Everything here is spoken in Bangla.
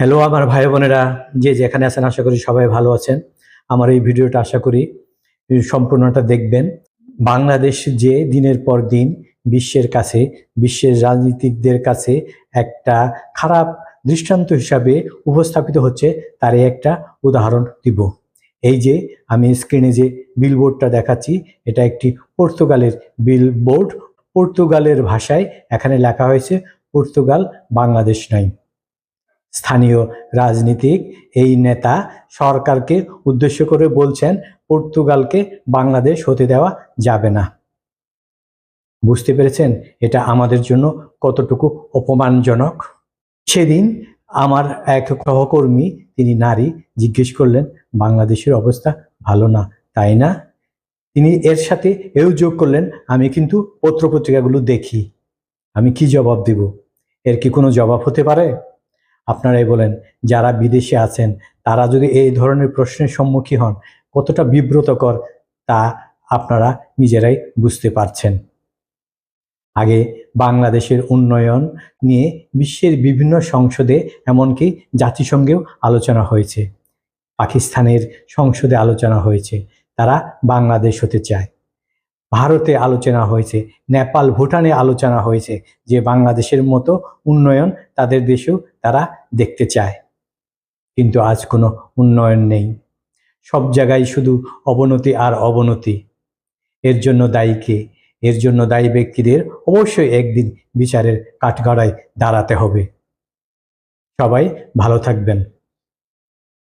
হ্যালো আমার ভাই বোনেরা। যে যেখানে আছেন, আশা করি সবাই ভালো আছেন। আমার এই ভিডিওটা আশা করি সম্পূর্ণটা দেখবেন। বাংলাদেশ যে দিনের পর দিন বিশ্বের কাছে, বিশ্বের রাজনীতিকদের কাছে একটা খারাপ দৃষ্টান্ত হিসাবে উপস্থাপিত হচ্ছে, তার এই একটা উদাহরণ দিব। এই যে, আমি স্ক্রিনে যে বিলবোর্ডটা দেখাচ্ছি, এটা একটি পর্তুগালের বিলবোর্ড পর্তুগালের ভাষায় এখানে লেখা হয়েছে, পর্তুগাল বাংলাদেশ নাই স্থানীয় রাজনীতিক এই নেতা সরকারকে উদ্দেশ্য করে বলছেন, পর্তুগালকে বাংলাদেশ হতে দেওয়া যাবে না। বুঝতে পেরেছেন? এটা আমাদের জন্য কতটুকু অপমানজনক? সেদিন আমার এক সহকর্মী, তিনি নারী, জিজ্ঞেস করলেন, বাংলাদেশের অবস্থা ভালো না, তাই না? তিনি এর সাথে এও যোগ করলেন, আমি কিন্তু পত্রপত্রিকাগুলো দেখি, আমি কি জবাব দিব? এর কি কোনো জবাব হতে পারে? আপনারাই বলেন, যারা বিদেশে আছেন, তারা যদি এই ধরনের প্রশ্নের সম্মুখীন হন, কতটা বিব্রতকর তা আপনারা নিজেরাই বুঝতে পারছেন। আগে বাংলাদেশের উন্নয়ন নিয়ে বিশ্বের বিভিন্ন সংসদে এমনকি জাতিসংঘেও আলোচনা হয়েছে। পাকিস্তানের সংসদে আলোচনা হয়েছে। তারা বাংলাদেশ হতে চায়। ভারতে আলোচনা হয়েছে, নেপাল, ভুটানে আলোচনা হয়েছে যে বাংলাদেশের মতো উন্নয়ন তাদের দেশেও তারা দেখতে চায়। কিন্তু আজ কোনো উন্নয়ন নেই। সব জায়গায় শুধু অবনতি আর অবনতি। এর জন্য দায়ী কে? এর জন্য দায়ী ব্যক্তিদের অবশ্যই একদিন বিচারের কাঠগড়ায় দাঁড়াতে হবে। সবাই ভালো থাকবেন।